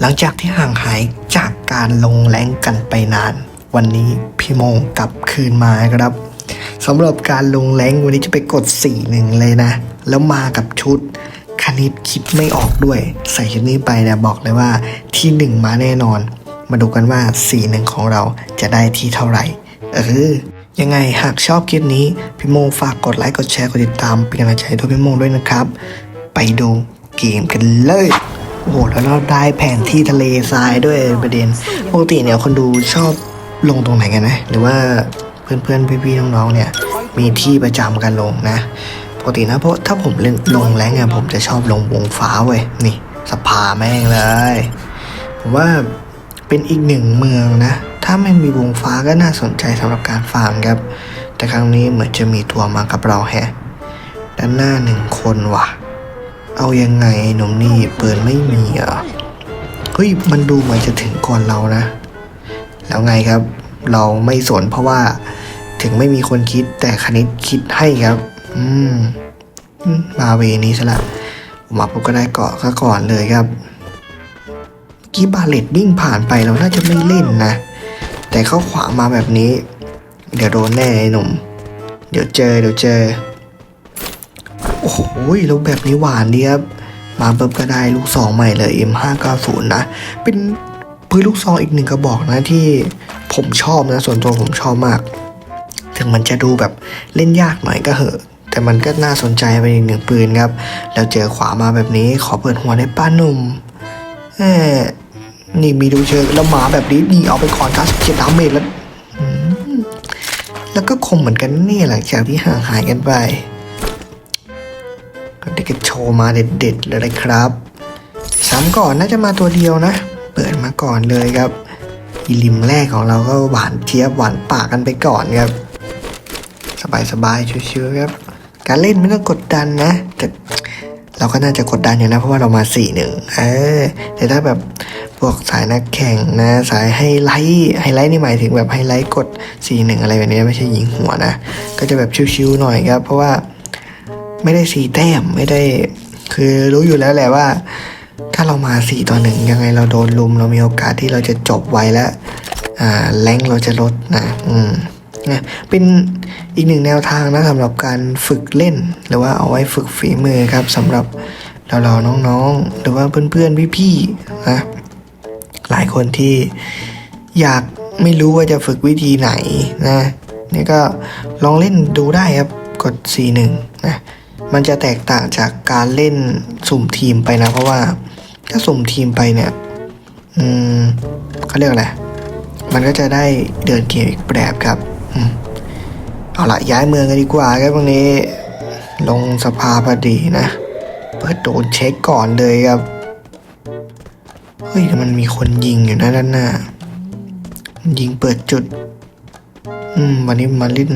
หลังจากที่ห่างหายจากการลงแรงกันไปนาน วันนี้พี่โมงกลับคืนมาครับสำหรับการลงแรงวันนี้จะไปกด4หนึ่งเลยนะ แล้วมากับชุดคณิตคิดไม่ออกด้วย ใส่ชุดนี้ไปเนี่ยบอกเลยว่าที่หนึ่งมาแน่นอน มาดูกันว่า4หนึ่งของเราจะได้ที่เท่าไหร่ เออยังไงหากชอบคลิปนี้ พี่โมงฝากกดไลค์กดแชร์กดติดตามเป็นกำลังใจให้ตัวพี่โมงด้วยนะครับ ไปดูเกมกันเลย โอ้โหแล้วเราได้แผนที่ทะเลทรายด้วยประเด็นปกติเนี่ยคนดูชอบลงตรงไหนกันนะ หรือว่าเพื่อนๆพี่ๆน้องๆเนี่ย มีที่ประจำกันลงนะปกตินะเพราะถ้าผมเล่นลงแรงเนี่ยผมจะชอบลงวงฟ้าเว้ยนี่สภาแม่งเลยผมว่าเป็นอีกหนึ่งเมืองนะ ถ้าไม่มีวงฟ้าก็น่าสนใจสำหรับการฟาร์มครับ แต่ครั้งนี้เหมือนจะมีตัวมากับเราแฮะ ด้านหน้าหนึ่งคนว่ะ เอายังไงหนุ่มนี่ปืนไม่มีเหรอะเฮ้ยมันดูเหมือนจะถึงก่อนเรานะ แล้วไงครับ เราไม่สนเพราะว่าถึงไม่มีคนคิดแต่คณิตคิดให้ครับ อืมมาเวนี้ซะละมาปุ๊บก็ได้เกาะก็ก่อนเลยครับเมื่อกี้บาเลตวิ่งผ่านไปเราน่าจะไม่เล่นนะ แต่เขาขวางมาแบบนี้ เดี๋ยวโดนแน่ไอ้หนุ่ม เดี๋ยวเจอเดี๋ยวเจอ โอ้โหแล้วแบบนี้หวานดีครับมาปุ๊บก็ได้ลูกซองใหม่เลย M590 นะ เป็นปืนลูกซองอีกหนึ่งกระบอกนะที่ผมชอบนะ ส่วนตัวผมชอบมาก ถึงมันจะดูแบบเล่นยากหน่อยก็เหอะ แต่มันก็น่าสนใจเป็นอีกหนึ่งปืนครับ แล้วเจอขวามาแบบนี้ขอเปิดหัวได้ป้าหนุ่มเอ้นี่มีดูเชิงแล้วหมาแบบนี้นี่เอาไปก่อน97ดาเมจแล้ว แล้วก็คมเหมือนกันนี่หลังจากที่ห่างหายกันไป ก็ได้ก็โชว์มาเด็ดๆเลยนะครับ ซ้ำก่อนน่าจะมาตัวเดียวนะ เปิดมาก่อนเลยครับ อีลิมแรกของเราก็หวานเจี๊ยบหวานปากกันไปก่อนครับ สบายๆชิวๆครับ การเล่นไม่ต้องกดดันนะ แต่เราก็น่าจะกดดันอยู่นะเพราะว่าเรามาสี่หนึ่งเออแต่ถ้าแบบพวกสายนักแข่งนะสายไฮไลท์ไฮไลท์นี่หมายถึงแบบไฮไลท์กดสี่หนึ่งอะไรแบบนี้ไม่ใช่ยิงหัวนะ ก็จะแบบชิวๆหน่อยครับ เพราะว่า ไม่ได้สีแต้มไม่ได้ คือรู้อยู่แล้วแหละว่า ถ้าเรามาสี่ต่อหนึ่งยังไงเราโดนลุม เรามีโอกาสที่เราจะจบไวแล้วอ่าแรงเราจะลดนะอืมนะเป็นอีกหนึ่งแนวทางนะสำหรับการฝึกเล่น หรือว่าเอาไว้ฝึกฝีมือครับสำหรับเราๆน้องๆ หรือว่าเพื่อนๆพี่ๆนะหลายคนที่อยากไม่รู้ว่าจะฝึกวิธีไหนนะนี่ก็ลองเล่นดูได้ครับกด C1 นะ มันจะแตกต่างจากการเล่นสุ่มทีมไปนะ เพราะว่าถ้าสุ่มทีมไปเนี่ย อืมเขาเรียกอะไร มันก็จะได้เดินเกมอีกแบบครับอืมเอาละย้ายเมืองกันดีกว่าครับตรงนี้ ลงสภาพอดีนะ เปิดโดนเช็คก่อนเลยครับ เฮ้ยมันมีคนยิงอยู่นะด้านหน้า ยิงเปิดจุด อืม วันนี้มาเล่น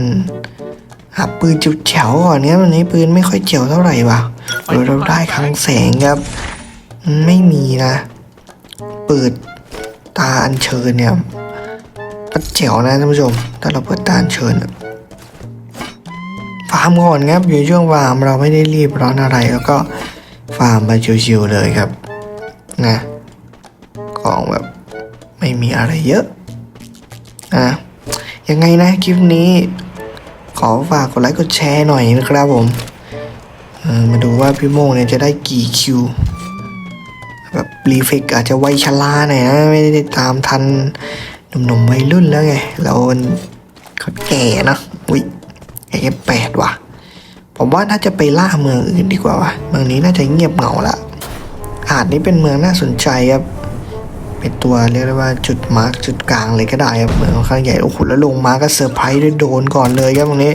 หาปืนจุดแฉวก่อนเนี้ยวันนี้ปืนไม่ค่อยเจ๋วเท่าไหร่ว่ะเดี๋ยเราได้คลังแสงครับ ไม่มีนะ เปิดตาอัญเชิญเนี่ยมันเจ๋วนะท่านผู้ชม ถ้าเราเปิดตาอัญเชิญฟาร์มก่อนครับ อยู่ช่วงฟาร์มเราไม่ได้รีบร้อนอะไร แล้วก็ฟาร์มไปชิวๆเลยครับ นะของแบบไม่มีอะไรเยอะอะยังไงนะคลิปนี้ ขอฝากกดไลค์กดแชร์หน่อยนะครับผมมาดูว่าพี่โมงเนี่ยจะได้กี่คิวแบบรีเฟกอาจจะไวชะลาหน่อยนะไม่ได้ตามทันหนุ่มๆวัยรุ่นแล้วไง เรามันเขาแก่นะอุ้ยแก่แปดว่ะ ผมว่าน่าจะไปล่าเมืองอื่นดีกว่าว่ะเมืองนี้น่าจะเงียบเหงาละหาดนี้เป็นเมืองน่าสนใจครับ เป็นตัวเรียกได้ว่าจุดมาร์กจุดกลางเลยก็ได้ครับเหมือนค่อนข้างใหญ่โอ้โหแล้วลงมาก็เซอร์ไพรส์ด้วยโดนก่อนเลยครับตรงนี้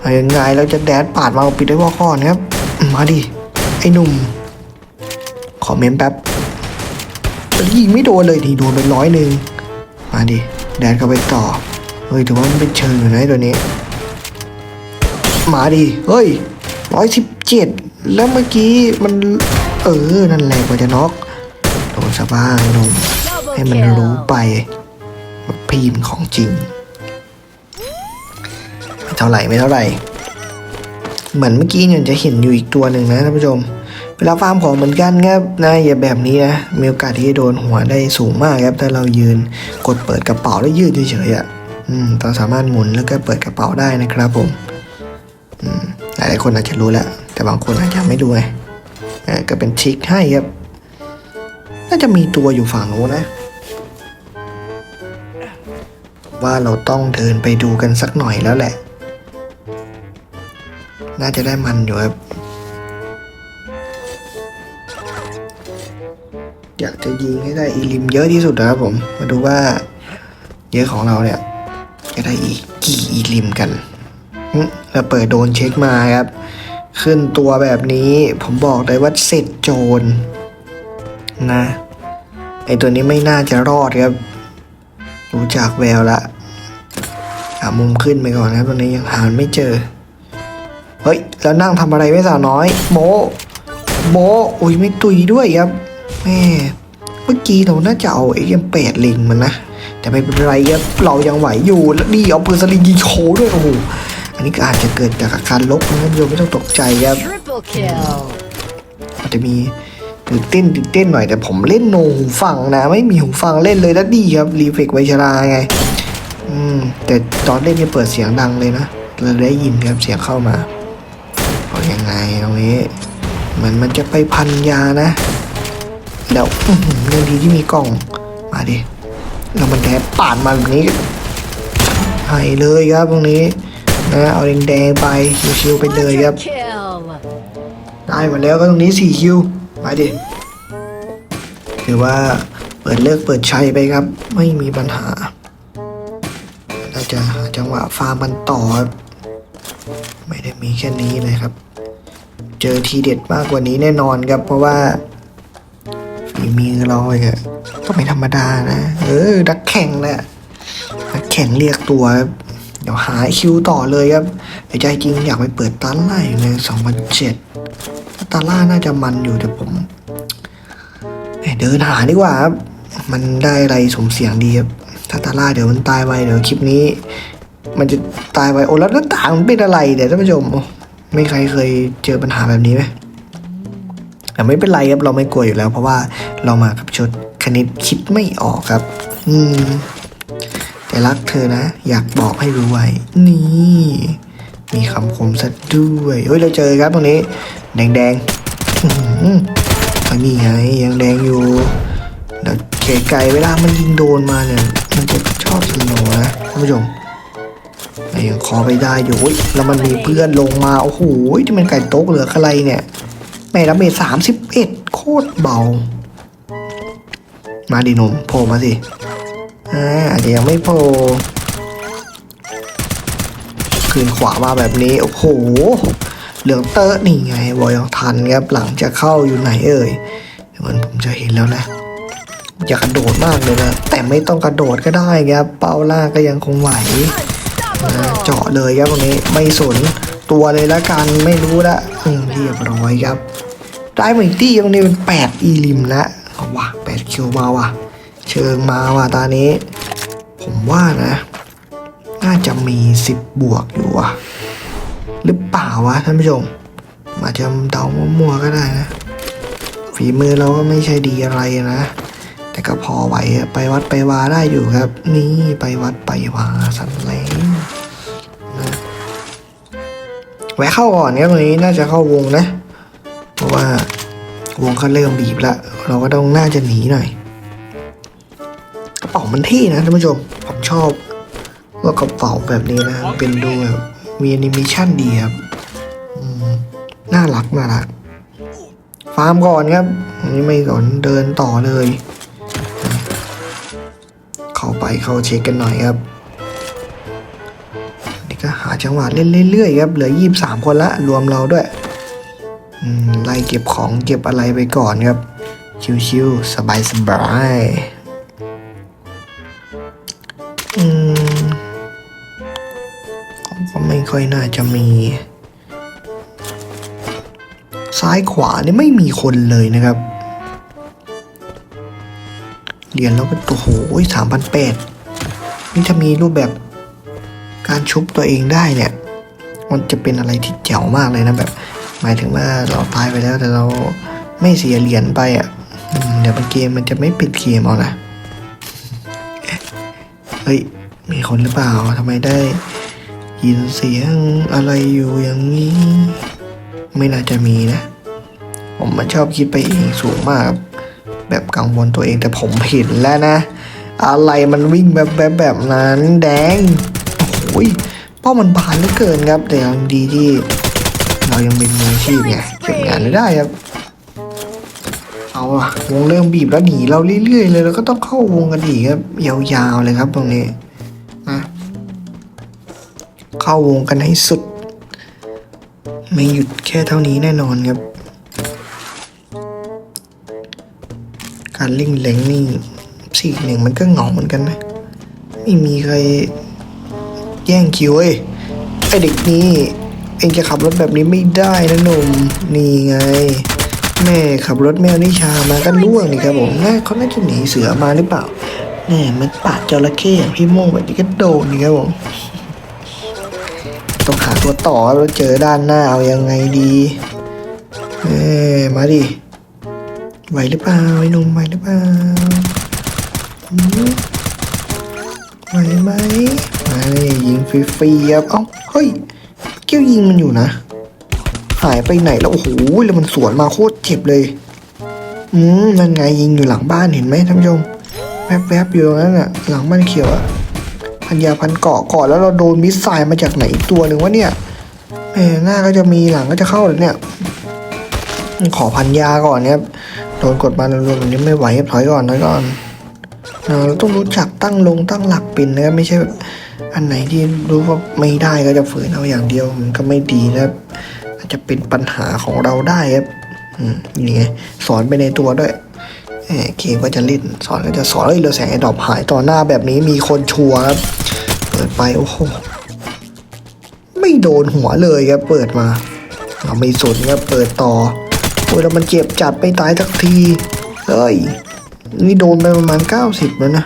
เอายังไงเราจะแดดปาดมาเอาปิดด้วยว่าก่อนครับ มาดิไอ้หนุ่มขอเมมแป๊บยิงไม่โดนเลยทีโดนไปร้อยหนึ่งมาดิแดดเข้าไปต่อเฮ้ยถือว่ามันเป็นเชิงอยู่นะไอ้ตัวนี้ มาดิเฮ้ยร้อยสิบเจ็ดแล้วเมื่อกี้มันเออนั่นแหละกว่าจะน็อก โดนซะบ้างหนุ่มให้มันรู้ไปว่าพีมนของจริงไม่เท่าไหร่ไม่เท่าไหร่ เหมือนเมื่อกี้เนี่ยจะเห็นอยู่อีกตัวหนึ่งนะท่านผู้ชม เวลาฟาร์มของเหมือนกันครับนะอย่าแบบนี้นะมีโอกาสที่จะโดนหัวได้สูงมากครับถ้าเรายืนกดเปิดกระเป๋าแล้วยืดเฉยๆอะอืมเราสามารถหมุนแล้วก็เปิดกระเป๋าได้นะครับผมอืมหลายคนอาจจะรู้แล้ว แต่บางคนอาจจะไม่รู้ไงก็เป็นทริคให้ครับ น่าจะมีตัวอยู่ฝั่งโน้นนะ ว่าเราต้องเดินไปดูกันสักหน่อยแล้วแหละ น่าจะได้มันอยู่ครับ อยากจะยิงให้ได้อีลิมเยอะที่สุดนะครับผม มาดูว่าเยอะของเราเนี่ย จะได้อีกกี่อีลิมกันเราเปิดโดนเช็คมาครับ ขึ้นตัวแบบนี้ผมบอกเลยว่าเสร็จโจร นะไอตัวนี้ไม่น่าจะรอดครับรู้จากแววละหามุมขึ้นไปก่อนนะครับตอนนี้ยังหาไม่เจอ เฮ้ย แล้วนั่งทำอะไรไม่สาวน้อย โมโมอุ้ยไม่ตุยด้วยครับแม่เมื่อกี้เราน่าจะเอาไอ้ยังแปดลิงมันนะ แต่ไม่เป็นไรครับเรายังไหวอยู่แล้วนี่เอาปืนสลิงยิงโชว์ด้วยโอ้โหอันนี้ก็อาจจะเกิดจากอาการลบนะครับโยมไม่ต้องตกใจครับ Triple kill. อาจจะมี ตื่นเต้นตื่นเต้นหน่อยแต่ผมเล่นโนหูฟังนะ ไม่มีหูฟังเล่นเลยแล้วดีครับรีเฟกไวชราไง อืม แต่ตอนเล่นเนี่ยเปิดเสียงดังเลยนะเราได้ยินครับเสียงเข้ามาเอายังไงตรงนี้เหมือนมันจะไปพันยานะแล้วอื้อหือยังดีที่มีกล่องมาดิแล้วมันแดดปาดมาแบบนี้ให้เลยครับตรงนี้นะเอาแดงๆไปชิวๆไปเลยครับ Kill. ได้มาแล้วก็ตรงนี้สี่คิว มาดิถือว่าเปิดเลิกเปิดใช้ไปครับ ไม่มีปัญหา เราจะหาจังหวะฟาร์มมันต่อ ไม่ได้มีแค่นี้เลยครับ เจอทีเด็ดมากกว่านี้แน่นอนครับ เพราะว่าฝีมือเราเนี่ยก็ไม่ธรรมดานะเออดักแข่งแหละดักแข่งเรียกตัวเดี๋ยวหาคิวต่อเลยครับใจจริงอยากไปเปิดตันไล่ใน2007ตาล่าน่าจะมันอยู่แต่ผมเเดินหาดีกว่าครับ มันได้อะไรสมเสียงดีครับถ้าตาล่าเดี๋ยวมันตายไวเดี๋ยวคลิปนี้ มันจะตายไวโอ้แล้วหน้าต่างมันเป็นอะไรเดี๋ยวท่านผู้ชมโอ้ไม่ใครเคยเจอปัญหาแบบนี้ไหมแต่ไม่เป็นไรครับเราไม่กลัวอยู่แล้ว เพราะว่าเรามากับชุดคณิตคิดไม่ออกครับ อืม แต่รักเธอนะ อยากบอกให้รู้ไว้ นี่ มีคำคมซะด้วยเฮ้ยเราเจอครับตรงนี้ แดงแดงๆอื้อหืออันนี้ไงยังแดงอยู่แล้วเก๋ไก่เวลามันยิงโดนมาเนี่ย มันจะชอบสโนว์นะท่านผู้ชมแต่ยังคอไปได้อยู่อุ๊ยแล้วมันมีเพื่อนลงมาโอ้โหที่มันไก่โต๊กเหลืออะไรเนี่ยแม่ดาเมสามสิบเอ็ดโคตรเบา มาดินมโผล่มาสิอ่าอาจจะยังไม่โผล่ คืนขวามาแบบนี้ โอ้โห เหลืองเตอร์นี่ไงบอยยังทันครับหลังจะเข้าอยู่ไหนเอ่ยเดี๋ยวมันผมจะเห็นแล้วนะอยากกระโดดมากเลยนะ แต่ไม่ต้องกระโดดก็ได้ครับ เป้าล่าก็ยังคงไหวนะเจาะเลยครับตรงนี้ไม่สนตัวเลยละกันไม่รู้ละเรียบร้อยครับ ได้มาอีกที่ตรงนี้เป็นแปดอีลิมละเอาว่ะแปดคิวมาว่ะ เชิงมาว่ะตานี้ ผมว่านะ น่าจะมีสิบบวกอยู่อะหรือเปล่าวะท่านผู้ชมอาจจะเดามั่วๆก็ได้นะ ฝีมือเราก็ไม่ใช่ดีอะไรนะ แต่ก็พอไหวอะไปวัดไปวาได้อยู่ครับ นี่ไปวัดไปวาสันแลงนะแวะเข้าก่อนเนี่ยตรงนี้น่าจะเข้าวงนะ เพราะว่าวงเขาเริ่มบีบแล้วเราก็ต้องน่าจะหนีหน่อยกระเป๋ามันเท่นะท่านผู้ชมผมชอบ ว่ากระเป๋าแบบนี้นะ เป็นดูแบบมีแอนิเมชันดีครับน่ารักน่ารัก ฟาร์มก่อนครับอันนี้ไม่ก่อนเดินต่อเลย เข้าไปเข้าเช็คกันหน่อยครับนี่ก็หาจังหวะเล่นเรื่อยๆครับ เหลือยี่สามคนละรวมเราด้วยไล่เก็บของเก็บอะไรไปก่อนครับ ชิวๆสบายๆ ค่อยน่าจะมี ซ้ายขวานี่ไม่มีคนเลยนะครับ เหรียญแล้วก็โอ้โหสามพันแปดนี่ถ้ามีรูปแบบการชุบตัวเองได้เนี่ย มันจะเป็นอะไรที่เจ๋วมากเลยนะแบบ หมายถึงว่าเราตายไปแล้วแต่เราไม่เสียเหรียญไปอะเดี๋ยวเกมมันจะไม่ปิดเกมเอานะ เฮ้ย มีคนหรือเปล่าทำไมได้ ยินเสียงอะไรอยู่อย่างนี้ ไม่น่าจะมีนะ ผมมันชอบคิดไปเองสูงมาก แบบกังวลตัวเองแต่ผมเห็นแล้วนะ อะไรมันวิ่งแบบแบบแบบนั้นแดงโอ้โหเป้ามันบานเหลือเกินครับ แต่ยังดีที่เรายังเป็นมืออาชีพไงเก็บงานไม่ได้ครับเอาอะวงเริ่มบีบแล้วหนีเราเรื่อยๆเลยแล้วก็ต้องเข้าวงกันอีกครับยาวๆเลยครับตรงนี้ เข้าวงกันให้สุด ไม่หยุดแค่เท่านี้แน่นอนครับ การลิงเล้งนี่สี่หนึ่งมันก็เหงาเหมือนกันนะ ไม่มีใครแย่งคิวเอ้ยไอเด็กนี้เองจะขับรถแบบนี้ไม่ได้นะหนุ่มนี่ไง แม่ขับรถแมวนิชามาก็ล่วงนี่ครับผมน่เขาน่าจะหนีเสือมาหรือเปล่าแน่มันปาดจระเข้อย่างพี่โม่งแบบนี้ก็โดนนี่ครับผม ต้องหาตัวต่อแล้วเจอด้านหน้าเอายังไงดีเอ้มาดิไหวหรือเปล่าไอ้หนุ่มไหวหรือเปล่าไหวไหมมาเลยยิงฟรีๆครับเอ้าเฮ้ยเกี้ยวยิงมันอยู่นะ หายไปไหนแล้วโอ้โหแล้วมันสวนมาโคตรเจ็บเลยอืมนั่นไงยิงอยู่หลังบ้านเห็นไหมท่านผู้ชมแวบๆอยู่ตรงนั้นน่ะหลังบ้านเขียวอะ พันยาพันเกาะก่อนแล้วเราโดนมิสไซล์มาจากไหนอีกตัวหนึ่งวะเนี่ยแหมหน้าก็จะมีหลังก็จะเข้าเลยเนี่ย ขอพันยาก่อนเนี่ยโดนกดมารวมๆแบบนี้ไม่ไหวครับถอยก่อนถอยก่อนเราต้องรู้จักตั้งลงตั้งหลักเป็นนะครับไม่ใช่แบบอันไหนที่รู้ว่าไม่ได้ก็จะฝืนเอาอย่างเดียวมันก็ไม่ดีนะครับอาจจะเป็นปัญหาของเราได้ครับอืมนี่ไงสอนไปในตัวด้วย เกมก็จะเล่นสอนก็จะสอนเอ้ยเราแสงไอ้ดอกหายต่อหน้าแบบนี้มีคนชัวร์ครับเปิดไปโอ้โหไม่โดนหัวเลยครับเปิดมาเราไม่สนครับเปิดต่อโอ้ยแล้วมันเจ็บจัดไม่ตายสักทีเฮ้ยนี่โดนไปประมาณเก้าสิบแล้วนะ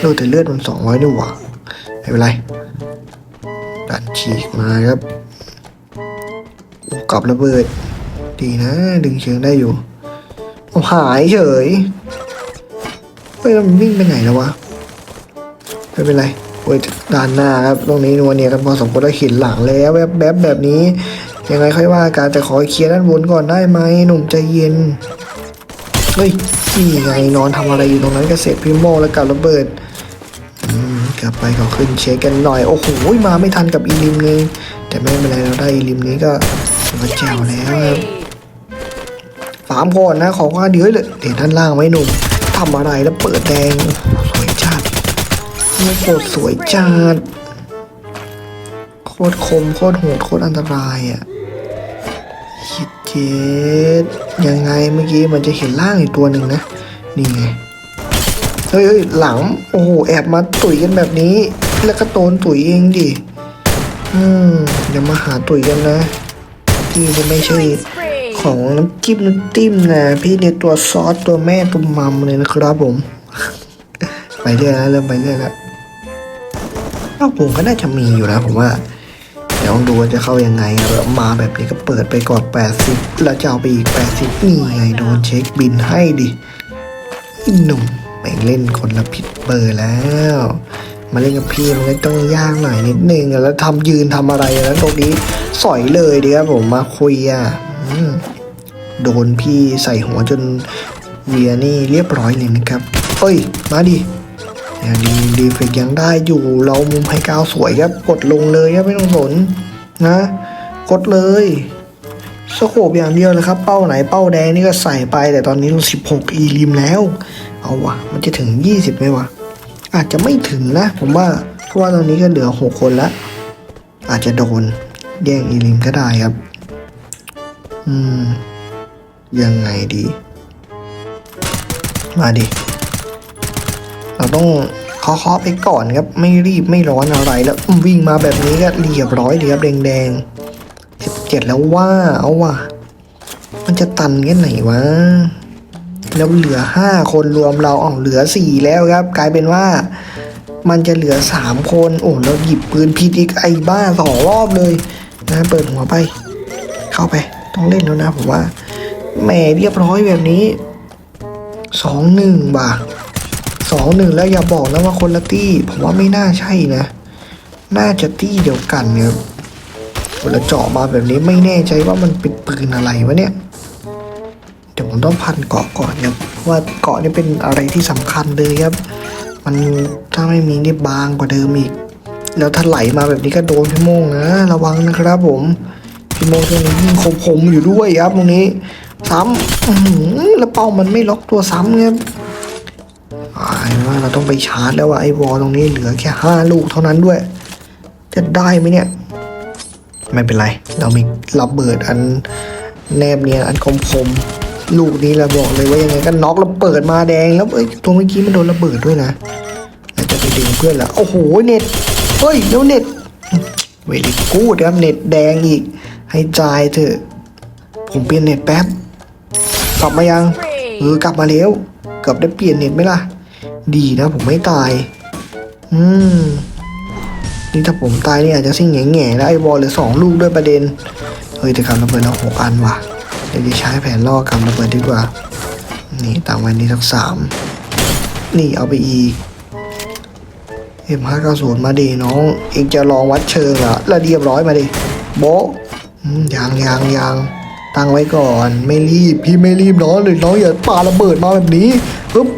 โดนแต่เลือดมันสองร้อยด้วยว่ะไม่เป็นไรดันฉีกมาครับกลับระเบิด ดีนะ ดึงเชิงได้อยู่ เอาหายเฉยเฮ้ยแล้วมันวิ่งไปไหนแล้ววะไม่เป็นไรโอ้ยด้านหน้าครับตรงนี้นัวเนี่ยกันพอสมควรแล้เห็นหลังแล้วแบบแบบแบบนี้ ยังไงค่อยว่าการแต่ขอเคลียร์ด้านบนก่อนได้ไหมหนุ่มใจเย็นเฮ้ยนี่ไงนอนทำอะไรอยู่ตรงนั้นก็เสร็จพิมโมแล้วกับระเบิดกลับไปขาขึ้นเช็คกันหน่อยโอ้โหมาไม่ทันกับอีลิมเลยแต่ไม่เป็นไรเราได้อีลิมนี้ก็ถือว่าแจ๋วแล้วครับ สามคนนะ ของว่าเดี๋ยวเลยเดี๋ยวด้านล่างไว้หนุ่มทำอะไรแล้วเปิดแดงสวยจัดโคตรสวยจัดโคตรคมโคตรโหดโคตรอันตรายอะคิดเจ็ดยังไงเมื่อกี้มันจะเห็นล่างอีกตัวหนึ่งนะ นี่ไงเฮ้ยหลัง โอ้โห แอบมาตุ๋ยกันแบบนี้ แล้วก็โตนตุ๋ยเองดิอืมอย่ามาหาตุ๋ยกันนะพี่จะไม่ใช่ ของน้ำจิ้มน้ำจิ้มนะพี่เนี่ยตัวซอสตัวแม่ตัวมัมเลยนะครับผม ไปเรื่อยแล้วเริ่มไปเรื่อยแล้วนอกวงก็น่าจะมีอยู่นะผมว่าเดี๋ยวลองดูว่าจะเข้ายังไงครับมาแบบนี้ก็เปิดไปก่อน 80 แล้วจะเอาไปอีก 80 นี่ไงโดนเช็คบินให้ดิหนุ่มแม่เล่นคนละผิดเบอร์แล้ว มาเล่นกับพี่มันก็ต้องยากหน่อยนิดนึงแล้วทำยืนทำอะไรแล้วตรงนี้สอยเลยดีครับผมมาคุยอะ โดนพี่ใส่หัวจนเวียนี่เรียบร้อยเลยนะครับเอ้ย มาดิยังดีดีเฟกยังได้อยู่เรามุมไฮกาวสวยครับ กดลงเลยครับไม่ต้องสนนะ กดเลยสโคบอย่างเดียวเลยครับ เป้าไหนเป้าแดงนี่ก็ใส่ไป แต่ตอนนี้เราสิบหกอีริมแล้ว เอาวะมันจะถึงยี่สิบไหมวะ อาจจะไม่ถึงนะ ผมว่าเพราะว่าตอนนี้ก็เหลือหกคนละอาจจะโดนแย่งอีริมก็ได้ครับ อืม ยังไงดี มาดิ เราต้องเคาะๆไปก่อนครับ ไม่รีบไม่ร้อนอะไรแล้ว วิ่งมาแบบนี้ก็เรียบร้อยเลยครับแดงๆสิบเจ็ดแล้วว่าเอาว่ะ มันจะตันแค่ไหนวะ แล้วเหลือห้าคนรวมเราอ๋อเหลือสี่แล้วครับ กลายเป็นว่ามันจะเหลือสามคน โอ้เราหยิบปืนพีดอีกไอ้บ้าสองรอบเลยนะเปิดหัวไป เข้าไป ต้องเล่นแล้วนะผมว่าแหมเรียบร้อยแบบนี้สองหนึ่งบ่าสองหนึ่งแล้วอย่าบอกนะว่าคนละตี้ ผมว่าไม่น่าใช่นะ น่าจะตี้เดียวกันครับคนละเจาะมาแบบนี้ไม่แน่ใจว่ามันเป็นปืนอะไรวะเนี่ยเดี๋ยวผมต้องพันเกาะก่อนครับเพราะว่าเกาะนี่เป็นอะไรที่สำคัญเลยครับ มันถ้าไม่มีนี่บางกว่าเดิมอีก แล้วถ้าไหลมาแบบนี้ก็โดนพี่โมงนะระวังนะครับผม พี่โมงช่วงนี้ยิงคมผมอยู่ด้วยครับตรงนี้ ซ้ำแล้วเป้ามันไม่ล็อกตัวซ้ำครับอ่าเห็นว่าเราต้องไปชาร์จแล้วว่าไอ้วอลตรงนี้เหลือแค่ห้าลูกเท่านั้นด้วย จะได้ไหมเนี่ย ไม่เป็นไร เรามีระเบิดอันแนบเนียนอันคมคมลูกนี้เราบอกเลยว่ายังไงก็น็อกแล้วเปิดมาแดงแล้วเอ้ยตัวเมื่อกี้มันโดนระเบิดด้วยนะแล้วจะไปดึงเพื่อนล้วโอ้โหเน็ตเฮ้ยแล้วเน็ตเวลิกูดครับเน็ตแดงอีก ให้จ่ายเถอะ ผมเปลี่ยนเน็ตแป๊บ กลับมายัง เออกลับมาแล้วเกือบได้เปลี่ยนเน็ตไหมล่ะ ดีนะผมไม่ตาย อืม นี่ถ้าผมตายนี่อาจจะซิ่งแง่ๆแล้วไอ้บอลเหลือสองลูกด้วยประเด็น เฮ้ยแต่กำระเบิดเราหกอันว่ะ เดี๋ยวจะใช้แผนล่อกำระเบิดดีกว่า นี่ตามไว้นี่สักสาม นี่เอาไปอีกเอ็มห้าเก้าศูนย์มาดีน้อง เองจะลองวัดเชิงเหรอะแล้วเรียบร้อยมาดิโบะอืม ยังยังยังตั้งไว้ก่อนไม่รีบพี่ไม่รีบน้องเลยน้องอย่าปาระเบิดมาแบบนี้ปึ๊บ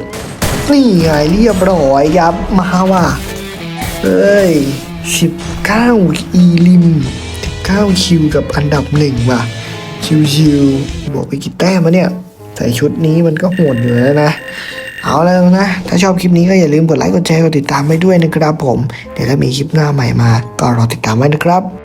นี่ไงเรียบร้อยยับมาว่ะเอ้ยสิบเก้าอีลิมสิบเก้าคิวกับอันดับหนึ่งว่ะชิวๆบวกไปกี่แต้มวะเนี่ย ใส่ชุดนี้มันก็โหดอยู่แล้วนะ เอาแล้วนะ ถ้าชอบคลิปนี้ก็อย่าลืมกดไลค์กดแชร์กดติดตามไปด้วยนะครับผม เดี๋ยวถ้ามีคลิปหน้าใหม่มา ก็รอติดตามไว้นะครับ